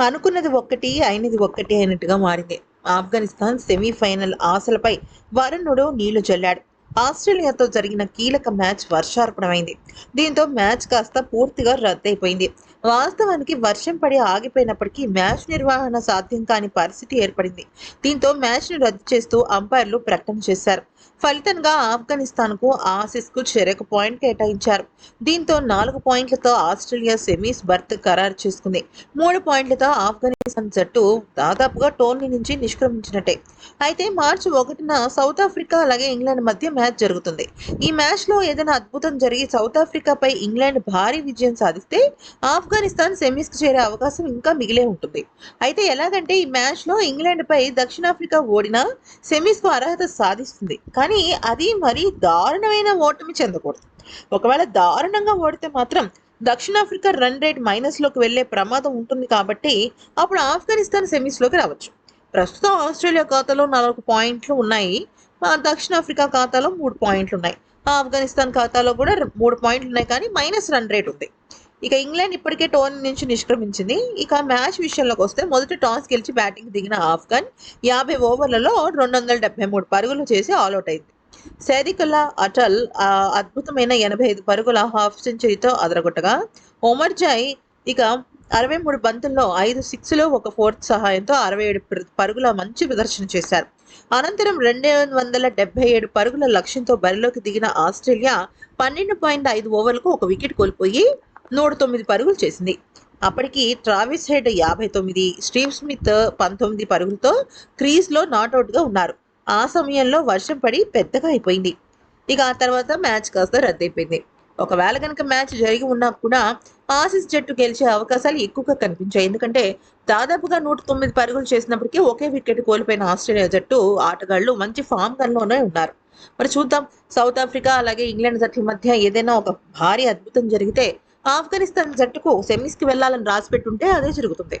అనుకున్నది ఒక్కటి అయినది ఒక్కటి అయినట్టుగా మారింది. ఆఫ్ఘనిస్తాన్ సెమీఫైనల్ ఆశలపై వరుణుడు నీళ్ళు చల్లాడు. ఆస్ట్రేలియాతో జరిగిన కీలక మ్యాచ్ వర్షార్పణమైంది. దీంతో మ్యాచ్ కాస్త పూర్తిగా రద్దయిపోయింది. వాస్తవానికి వర్షం పడి ఆగిపోయినప్పటికీ మ్యాచ్ నిర్వహణ సాధ్యం కాని పరిస్థితి ఏర్పడింది. దీంతో మ్యాచ్ను రద్దు చేస్తూ అంపైర్లు ప్రకటన చేశారు. ఫలితంగా ఆఫ్ఘనిస్తాన్కు ఆసిస్కు చెరొక పాయింట్ కేటాయించారు. దీంతో నాలుగు పాయింట్లతో ఆస్ట్రేలియా సెమీస్ బర్త్ ఖరారు చేసుకుంది. మూడు పాయింట్లతో ఆఫ్ఘనిస్తాన్ జట్టు దాదాపుగా టోర్నీ నుంచి నిష్క్రమించినట్టే. అయితే మార్చి ఒకటిన సౌత్ ఆఫ్రికా అలాగే ఇంగ్లాండ్ మధ్య మ్యాచ్ జరుగుతుంది. ఈ మ్యాచ్లో ఏదైనా అద్భుతం జరిగి సౌత్ ఆఫ్రికాపై ఇంగ్లాండ్ భారీ విజయం సాధిస్తే ఆఫ్ఘన్ ఆఫ్ఘనిస్తాన్ సెమీస్కి చేరే అవకాశం ఇంకా మిగిలే ఉంటుంది. అయితే ఎలాగంటే ఈ మ్యాచ్లో ఇంగ్లాండ్పై దక్షిణాఫ్రికా ఓడినా సెమీస్కు అర్హత సాధిస్తుంది. కానీ అది మరీ దారుణమైన ఓటమి చెందకూడదు. ఒకవేళ దారుణంగా ఓడితే మాత్రం దక్షిణాఫ్రికా రన్ రేట్ మైనస్లోకి వెళ్ళే ప్రమాదం ఉంటుంది కాబట్టి అప్పుడు ఆఫ్ఘనిస్తాన్ సెమీస్లోకి రావచ్చు. ప్రస్తుతం ఆస్ట్రేలియా ఖాతాలో నాలుగు పాయింట్లు ఉన్నాయి. దక్షిణాఫ్రికా ఖాతాలో మూడు పాయింట్లు ఉన్నాయి. ఆఫ్ఘనిస్తాన్ ఖాతాలో కూడా మూడు పాయింట్లు ఉన్నాయి కానీ మైనస్ రన్ రేట్ ఉంది. ఇక ఇంగ్లాండ్ ఇప్పటికే టోన్ నుంచి నిష్క్రమించింది. ఇక మ్యాచ్ విషయంలోకి వస్తే మొదటి టాస్ గెలిచి బ్యాటింగ్ దిగిన ఆఫ్ఘన్ యాభై ఓవర్లలో రెండు వందల డెబ్బై మూడు పరుగులు చేసి ఆల్అౌట్ అయింది. సైదికుల్లా అటల్ అద్భుతమైన ఎనభై ఐదు పరుగుల హాఫ్ సెంచరీతో అదరగొట్టగా ఒమర్ జాయ్ ఇక అరవై మూడు బంతుల్లో ఐదు సిక్స్లో ఒక ఫోర్త్ సహాయంతో అరవై ఏడు పరుగుల మంచి ప్రదర్శన చేశారు. అనంతరం రెండు వందల డెబ్బై ఏడు పరుగుల లక్ష్యంతో బరిలోకి దిగిన ఆస్ట్రేలియా పన్నెండు పాయింట్ ఐదు ఓవర్లకు ఒక వికెట్ కోల్పోయి నూట తొమ్మిది పరుగులు చేసింది. అప్పటికి ట్రావిస్ హెడ్ యాభై తొమ్మిది స్టీవ్ స్మిత్ పంతొమ్మిది పరుగులతో క్రీజ్లో నాట్అవుట్గా ఉన్నారు. ఆ సమయంలో వర్షం పడి పెద్దగా అయిపోయింది. ఇక ఆ తర్వాత మ్యాచ్ కాస్త రద్దయిపోయింది. ఒకవేళ కనుక మ్యాచ్ జరిగి ఉన్నా కూడా ఆసిస్ జట్టు గెలిచే అవకాశాలు ఎక్కువగా కనిపించాయి. ఎందుకంటే దాదాపుగా నూట తొమ్మిది పరుగులు చేసినప్పటికీ ఒకే వికెట్ కోల్పోయిన ఆస్ట్రేలియా జట్టు ఆటగాళ్ళు మంచి ఫామ్ గన్లోనే ఉన్నారు. మరి చూద్దాం. సౌత్ ఆఫ్రికా అలాగే ఇంగ్లాండ్ జట్ల మధ్య ఏదైనా ఒక భారీ అద్భుతం జరిగితే ఆఫ్ఘనిస్తాన్ జట్టుకు సెమీస్కి వెళ్ళాలని రాసిపెట్టుంటే అదే జరుగుతుంది.